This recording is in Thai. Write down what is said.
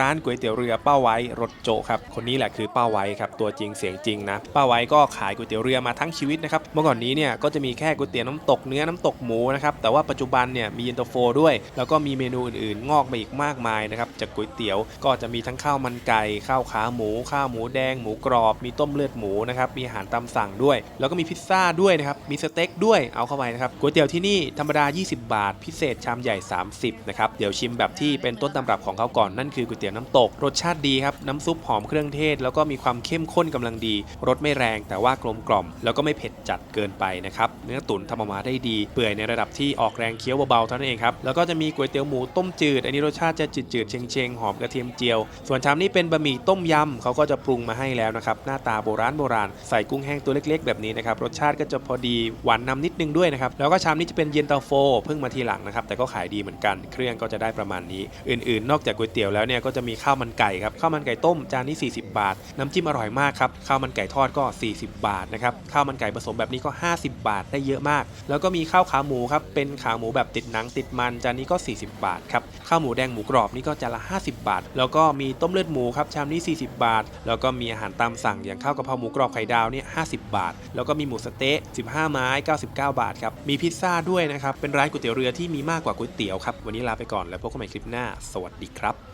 ร้านก๋วยเตี๋ยวเรือป้าไว้รถโจครับคนนี้แหละคือป้าไว้ครับตัวจริงเสียงจริงนะป้าไว้ก็ขายก๋วยเตี๋ยวเรือมาทั้งชีวิตนะครับเมื่อก่อนนี้เนี่ยก็จะมีแค่ก๋วยเตี๋ยวน้ำตกเนื้อน้ำตกหมูนะครับแต่ว่าปัจจุบันเนี่ยมีเย็นตาโฟด้วย แล้วก็มีเมนูอื่นๆ งอกมาอีกมากมายนะครับจากก๋วยเตี๋ยวก็จะมีทั้งข้าวมันไก่ข้าวขาหมู ข้าวหมูแดงหมูกรอบ มีต้มเลือดหมูนะครับมีอาหารตามสั่งด้วย แล้วก็มีพิซซ่าด้วยนะครับมีสเต็กด้วยเอาเข้าไปนะครับก๋วยเตี๋ยวที่นี่ธรรมดา 20 บาท พิเศษชามใหญ่ 30นะครับเดี๋ยวชิมแบบที่เป็นต้นตำรับของเขาก่อนนั่นคือก๋วยตี๋ยวน้ำตก รสชาติดีครับ น้ำซุปหอมเครื่องเทศ แล้วก็มีความเข้มข้นกำลังดี รสไม่แรงแต่ว่ากลมกล่อม แล้วก็ไม่เผ็ดจัดเกินไปนะครับ เนื้อตุ๋นทำออกมาได้ดี เปื่อยในระดับที่ออกแรงเคี้ยวเบาๆเท่านั้นเองครับ แล้วก็จะมีก๋วยเตี๋ยวหมูต้มจืด อันนี้รสชาติจะจืดๆเชงๆ หอมกระเทียมเจียว ส่วนชามนี้เป็นบะหมี่ต้มยำเขาก็จะปรุงมาให้แล้วนะครับ หน้าตาโบราณโบราณ ใส่กุ้งแห้งตัวเล็กๆ แบบนี้นะครับ รสชาติก็จะพอดี หวานนำนิดนึงด้วยนะครับ แล้วก็ชามนี้จะเป็นเย็นตาโฟ เพิ่งมาทีหลังนะครับ แต่ก็ขายดีเหมือนกัน เครื่องก็จะได้ประมาณนี้ อื่นๆ นอกจากก๋วยเตี๋ยวแล้วเนี่ยก็จะมีข้าวมันไก่ครับข้าวมันไก่ต้มจานนี้ 40 บาท น้ำจิ้มอร่อยมากครับข้าวมันไก่ทอดก็ 40 บาทนะครับข้าวมันไก่ผสมแบบนี้ก็ 50 บาทได้เยอะมาก แล้วก็มีข้าวขาหมูครับเป็นขาหมูแบบติดหนังติดมันจานนี้ก็ 40 บาทครับข้าวหมูแดงหมูกรอบนี่ก็จานละ 50 บาท แล้วก็มีต้มเลือดหมูครับชามนี้ 40 บาท แล้วก็มีอาหารตามสั่งอย่างข้าวกะเพราหมูกรอบไข่ดาวเนี่ย50 บาท แล้วก็มีหมูสเต๊ะ15 ไม้ 99 บาทครับมีพิซซ่าด้วยนะครับเป็นร้านก๋วยเตี๋ยวเรือที่มีมากกว่าก๋วยเตี๋ยวครับวันนี้ลาไปก่อนแล้วพบกันใหม่คลิปหน้า สวัสดีครับ